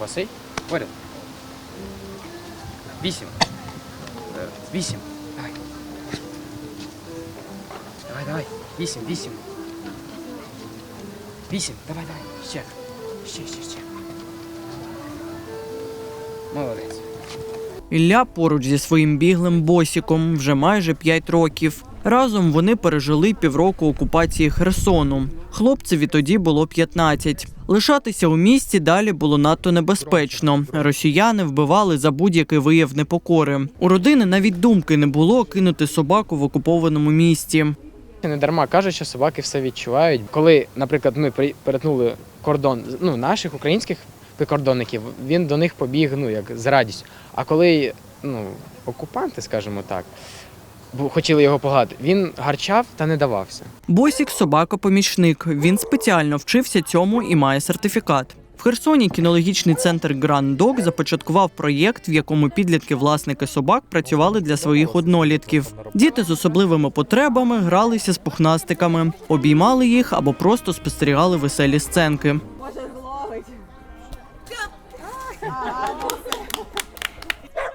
Василь, поряд. Вісім. Е, Вісім. Давай. Давай, давай. Вісім, вісім. Вісім. Давай, давай. Ще. Ще, ще, ще. Молодець. Ілля поруч зі своїм біглим босіком вже майже 5 років. Разом вони пережили півроку окупації Херсону. Хлопцеві тоді було 15. Лишатися у місті далі було надто небезпечно. Росіяни вбивали за будь-який вияв непокори. У родини навіть думки не було кинути собаку в окупованому місті. Не дарма кажуть, що собаки все відчувають. Коли, наприклад, ми перетнули кордон ну, наших українських прикордонників, він до них побіг ну, як з радістю. А коли ну, окупанти, скажімо так, хотіли його погладити, він гарчав та не давався. Босік собака-помічник. Він спеціально вчився цьому і має сертифікат. В Херсоні кінологічний центр Grand Dog започаткував проєкт, в якому підлітки-власники собак працювали для своїх однолітків. Діти з особливими потребами гралися з пухнастиками, обіймали їх або просто спостерігали веселі сценки.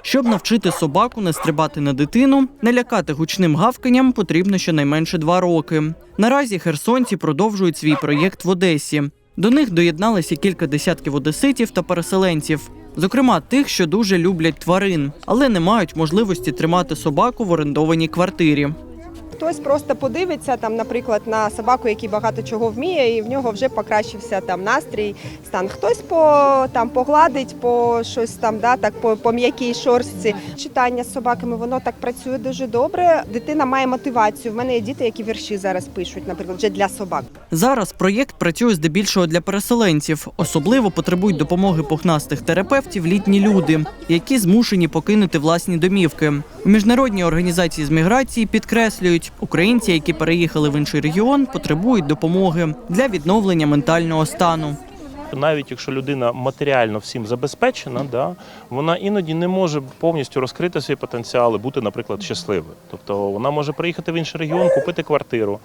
Щоб навчити собаку не стрибати на дитину, не лякати гучним гавканням, потрібно щонайменше два роки. Наразі херсонці продовжують свій проєкт в Одесі. До них доєдналися кілька десятків одеситів та переселенців, зокрема тих, що дуже люблять тварин, але не мають можливості тримати собаку в орендованій квартирі. Хтось просто подивиться там, наприклад, на собаку, який багато чого вміє, і в нього вже покращився там настрій, стан. Хтось по там погладить, по щось там, да, так по, по м'якій шорстці. Читання з собаками воно так працює дуже добре. Дитина має мотивацію. В мене є діти, які вірші зараз пишуть, наприклад, вже для собак. Зараз проєкт працює здебільшого для переселенців. Особливо потребують допомоги пухнастих терапевтів літні люди, які змушені покинути власні домівки. У міжнародній організації з міграції підкреслюють, українці, які переїхали в інший регіон, потребують допомоги для відновлення ментального стану. навіть якщо людина матеріально всім забезпечена, да, вона іноді не може повністю розкрити свої потенціали, бути, наприклад, щасливою. Тобто вона може приїхати в інший регіон, купити квартиру,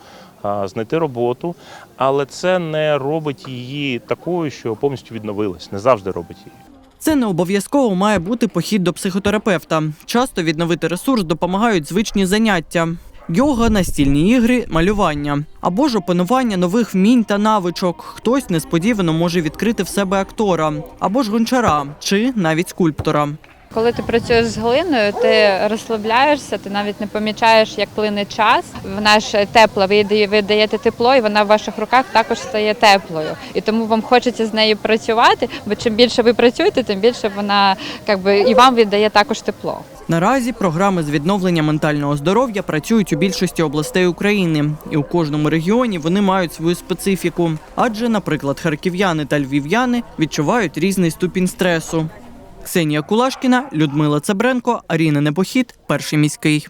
знайти роботу, але це не робить її такою, що повністю відновилась, не завжди робить її. Це не обов'язково має бути похід до психотерапевта. Часто відновити ресурс допомагають звичні заняття. Йога, настільні ігри, малювання або ж опанування нових вмінь та навичок. Хтось несподівано може відкрити в себе актора, або ж гончара, чи навіть скульптора. Коли ти працюєш з глиною, ти розслабляєшся, ти навіть не помічаєш, як плине час. Вона ж тепла, ви даєте тепло, і вона в ваших руках також стає теплою. І тому вам хочеться з нею працювати, бо чим більше ви працюєте, тим більше вона якби і вам віддає також тепло. Наразі програми з відновлення ментального здоров'я працюють у більшості областей України, і у кожному регіоні вони мають свою специфіку. Адже, наприклад, харків'яни та львів'яни відчувають різний ступінь стресу. Ксенія Кулашкіна, Людмила Цебренко, Аріна Непохід, перший міський.